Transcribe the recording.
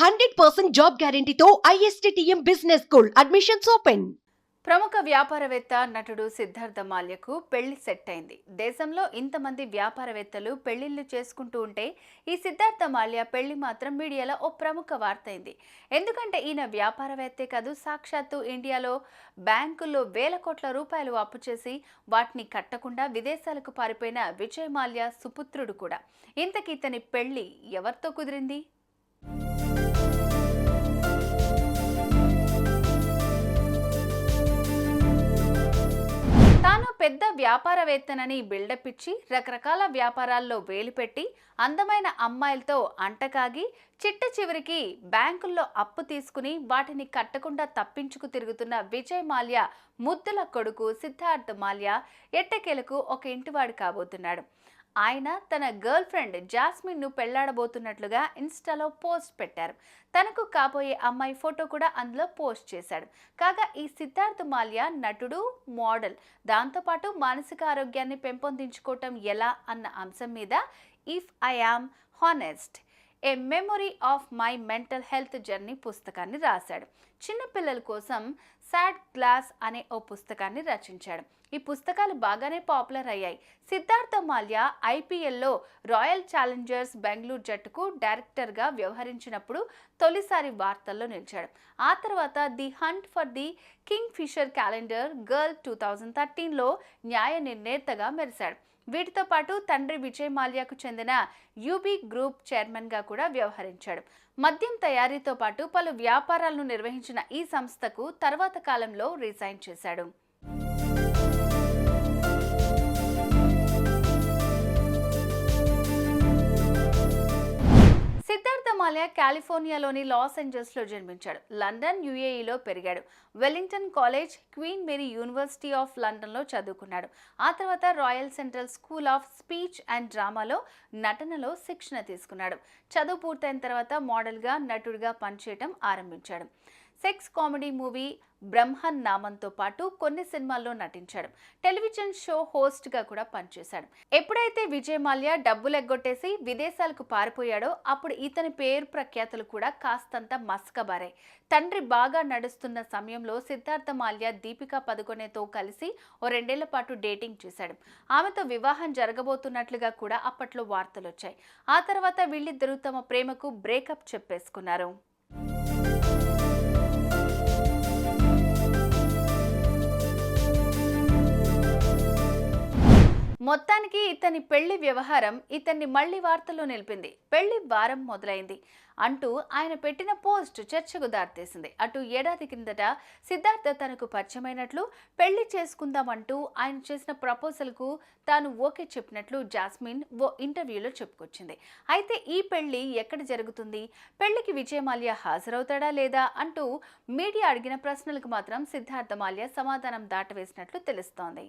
Hundred percent job గ్యారంటీతో ISTM business school admissions open. ప్రముఖ వ్యాపారవేత్త నటుడు సిద్ధార్థ మాల్యకు పెళ్ళి సెట్ అయింది దేశంలో ఇంతమంది వ్యాపారవేత్తలు పెళ్ళిళ్ళు చేసుకుంటూ ఉంటే ఈ సిద్ధార్థ మాల్య పెళ్ళి మాత్రం మీడియాలో ఓ ప్రముఖ వార్త అయింది ఎందుకంటే ఈయన వ్యాపారవేత్తే కాదు సాక్షాత్తు ఇండియాలో బ్యాంకుల్లో వేల కోట్ల రూపాయలు అప్పు చేసి వాటిని కట్టకుండా విదేశాలకు పారిపోయిన విజయ్ మాల్య సుపుత్రుడు కూడా. ఇంతకీ ఇతని పెళ్ళి ఎవరితో కుదిరింది? పెద్ద వ్యాపారవేత్తనని బిల్డప్ ఇచ్చి రకరకాల వ్యాపారాల్లో వేలుపెట్టి అందమైన అమ్మాయిలతో అంటకాగి చిట్ట చివరికి బ్యాంకుల్లో అప్పు తీసుకుని వాటిని కట్టకుండా తప్పించుకు తిరుగుతున్న విజయ్ మాల్యా ముద్దుల కొడుకు సిద్ధార్థ్ మాల్యా ఎట్టకేలకు ఒక ఇంటివాడు కాబోతున్నాడు. ఆయన తన గర్ల్ ఫ్రెండ్ జాస్మిన్ను పెళ్ళాడబోతున్నట్లుగా ఇన్స్టాలో పోస్ట్ పెట్టారు. తనకు కాబోయే అమ్మాయి ఫోటో కూడా అందులో పోస్ట్ చేశాడు. కాగా ఈ సిద్ధార్థ్ మాల్యా నటుడు మోడల్. దాంతోపాటు మానసిక ఆరోగ్యాన్ని పెంపొందించుకోవటం ఎలా అన్న అంశం మీద if I am honest a memory of my mental health journey పుస్తకాన్ని రాశాడు. చిన్నపిల్లల కోసం సాడ్ గ్లాస్ అనే ఓ పుస్తకాన్ని రచించాడు. ఈ పుస్తకాలు బాగానే పాపులర్ అయ్యాయి. సిద్ధార్థ మాల్యా ఐపీఎల్లో రాయల్ ఛాలెంజర్స్ బెంగళూరు జట్టుకు డైరెక్టర్గా వ్యవహరించినప్పుడు తొలిసారి వార్తల్లో నిలిచాడు. ఆ తర్వాత the hunt for the Kingfisher calendar girl two thousand థర్టీన్లో న్యాయ నిర్ణేతగా మెరిశాడు. వీటితో పాటు తండ్రి విజయ్ మాల్యాకు చెందిన యూబీ గ్రూప్ చైర్మన్గా కూడా వ్యవహరించాడు. మద్యం తయారీతో పాటు పలు వ్యాపారాలను నిర్వహించిన ఈ సంస్థకు తర్వాత కాలంలో రిజైన్ చేశాడు. సిద్ధార్థ కాలిఫోర్నియాలోని లాస్ ఏంజల్స్లో జన్మించాడు. లండన్ యుఏఈలో పెరిగాడు. Wellington College Queen Mary University of లండన్లో చదువుకున్నాడు. ఆ తర్వాత Royal Central School of Speech and డ్రామాలో నటనలో శిక్షణ తీసుకున్నాడు. చదువు పూర్తయిన తర్వాత మోడల్గా నటుడిగా పనిచేయటం ఆరంభించాడు. సెక్స్ కామెడీ మూవీ బ్రహ్మన్ నామంతో పాటు కొన్ని సినిమాల్లో నటించాడు. టెలివిజన్ షో హోస్ట్గా కూడా పనిచేశాడు. ఎప్పుడైతే విజయ్ మాల్యా డబ్బులు ఎగ్గొట్టేసి విదేశాలకు పారిపోయాడో అప్పుడు ఇతని పేరు ప్రఖ్యాతులు కూడా కాస్తంత మస్కబారాయి తండ్రి బాగా నడుస్తున్న సమయంలో సిద్ధార్థ మాల్యా దీపికా పదుకొనేతో కలిసి ఓ రెండేళ్ళ పాటు డేటింగ్ చేశాడు. ఆమెతో వివాహం జరగబోతున్నట్లుగా కూడా అప్పట్లో వార్తలు వచ్చాయి ఆ తర్వాత వీళ్ళిద్దరూ తమ ప్రేమకు బ్రేకప్ చెప్పేసుకున్నారు. మొత్తానికి ఇతని పెళ్ళి వ్యవహారం ఇతన్ని మళ్ళీ వార్తల్లో నిలిపింది. పెళ్ళి వారం మొదలైంది. అంటూ ఆయన పెట్టిన పోస్ట్ చర్చకు దారితీసింది. అటు ఏడాది కిందట సిద్ధార్థ తనకు పరిచయమైనట్లు పెళ్ళి చేసుకుందామంటూ ఆయన చేసిన ప్రపోజల్కు తాను ఓకే చెప్పినట్లు జాస్మిన్ ఓ ఇంటర్వ్యూలో చెప్పుకొచ్చింది. అయితే ఈ పెళ్ళి ఎక్కడ జరుగుతుంది? పెళ్ళికి విజయమాల్య హాజరవుతాడా లేదా? అంటూ మీడియా అడిగిన ప్రశ్నలకు మాత్రం సిద్ధార్థ మాల్య సమాధానం దాటవేసినట్లు తెలుస్తోంది.